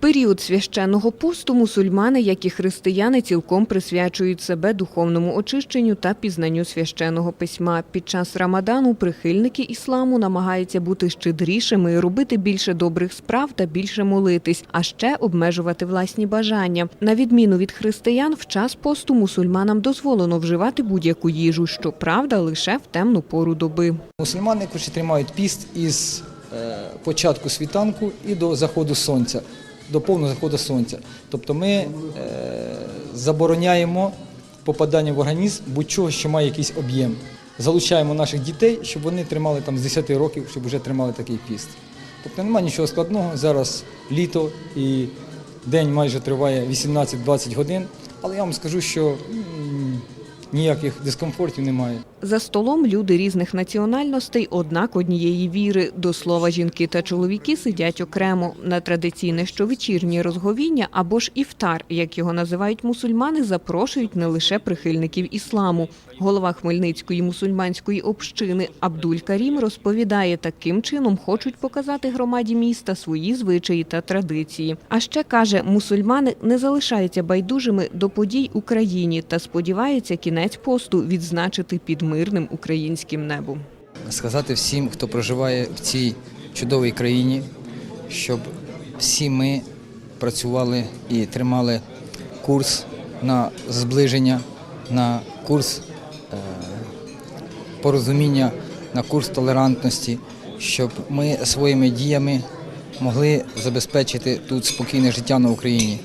період священного посту мусульмани, як і християни, цілком присвячують себе духовному очищенню та пізнанню священного письма. Під час Рамадану прихильники ісламу намагаються бути щедрішими, робити більше добрих справ та більше молитись, а ще обмежувати власні бажання. На відміну від християн, в час посту мусульманам дозволено вживати будь-яку їжу, щоправда, лише в темну пору доби. Мусульмани коротше, тримають піст із е, початку світанку і до заходу сонця, до повного заходу сонця. Тобто ми е, забороняємо попадання в організм будь-чого, що має якийсь об'єм. Залучаємо наших дітей, щоб вони тримали там з 10 років, щоб вже тримали такий піст. Тобто немає нічого складного. Зараз літо і день майже триває 18-20 годин. Але я вам скажу, що ніяких дискомфортів немає. За столом люди різних національностей, однак однієї віри. До слова, жінки та чоловіки сидять окремо. На традиційне щовечірнє розговіння або ж іфтар, як його називають мусульмани, запрошують не лише прихильників ісламу. Голова Хмельницької мусульманської общини Абдуль Карім розповідає, таким чином хочуть показати громаді міста свої звичаї та традиції. А ще каже, мусульмани не залишаються байдужими до подій у країні та сподіваються кінець посту відзначити під мирним українським небом. сказати всім, хто проживає в цій чудовій країні, щоб всі ми працювали і тримали курс на зближення, на курс е, порозуміння, на курс толерантності, щоб ми своїми діями могли забезпечити тут спокійне життя на Україні.